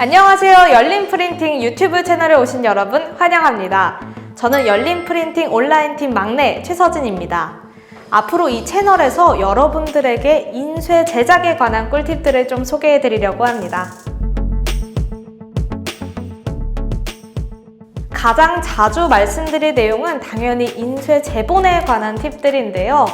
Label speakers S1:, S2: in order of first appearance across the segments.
S1: 안녕하세요. 열린 프린팅 유튜브 채널에 오신 여러분 환영합니다. 저는 열린 프린팅 온라인 팀 막내 최서진입니다. 앞으로 이 채널에서 여러분들에게 인쇄 제작에 관한 꿀팁들을 좀 소개해 드리려고 합니다. 가장 자주 말씀드릴 내용은 당연히 인쇄 제본에 관한 팁들인데요.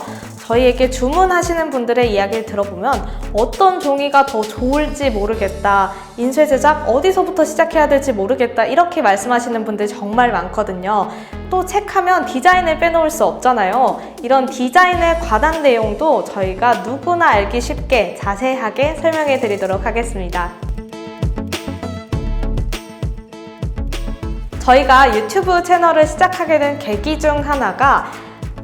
S1: 저희에게 주문하시는 분들의 이야기를 들어보면 어떤 종이가 더 좋을지 모르겠다. 인쇄 제작 어디서부터 시작해야 될지 모르겠다. 이렇게 말씀하시는 분들 정말 많거든요. 또 책하면 디자인을 빼놓을 수 없잖아요. 이런 디자인에 관한 내용도 저희가 누구나 알기 쉽게 자세하게 설명해 드리도록 하겠습니다. 저희가 유튜브 채널을 시작하게 된 계기 중 하나가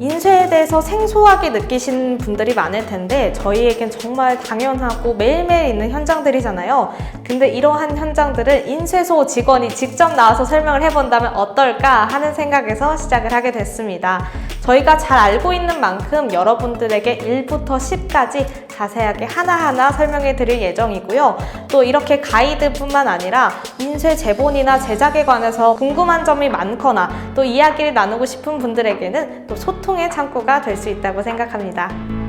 S1: 인쇄에 대해서 생소하게 느끼시는 분들이 많을 텐데 저희에겐 정말 당연하고 매일매일 있는 현장들이잖아요. 근데 이러한 현장들을 인쇄소 직원이 직접 나와서 설명을 해본다면 어떨까 하는 생각에서 시작을 하게 됐습니다. 저희가 잘 알고 있는 만큼 여러분들에게 1부터 10까지 자세하게 하나하나 설명해 드릴 예정이고요. 또 이렇게 가이드뿐만 아니라 인쇄 제본이나 제작에 관해서 궁금한 점이 많거나 또 이야기를 나누고 싶은 분들에게는 또 소통의 창구가 될 수 있다고 생각합니다.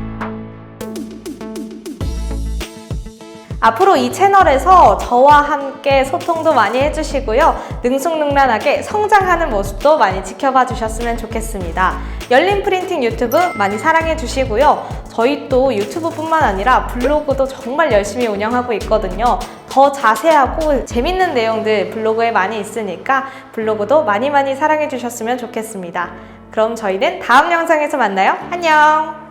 S1: 앞으로 이 채널에서 저와 함께 소통도 많이 해주시고요. 능숙능란하게 성장하는 모습도 많이 지켜봐 주셨으면 좋겠습니다. 열린 프린팅 유튜브 많이 사랑해 주시고요. 저희 또 유튜브뿐만 아니라 블로그도 정말 열심히 운영하고 있거든요. 더 자세하고 재밌는 내용들 블로그에 많이 있으니까 블로그도 많이 많이 사랑해 주셨으면 좋겠습니다. 그럼 저희는 다음 영상에서 만나요. 안녕!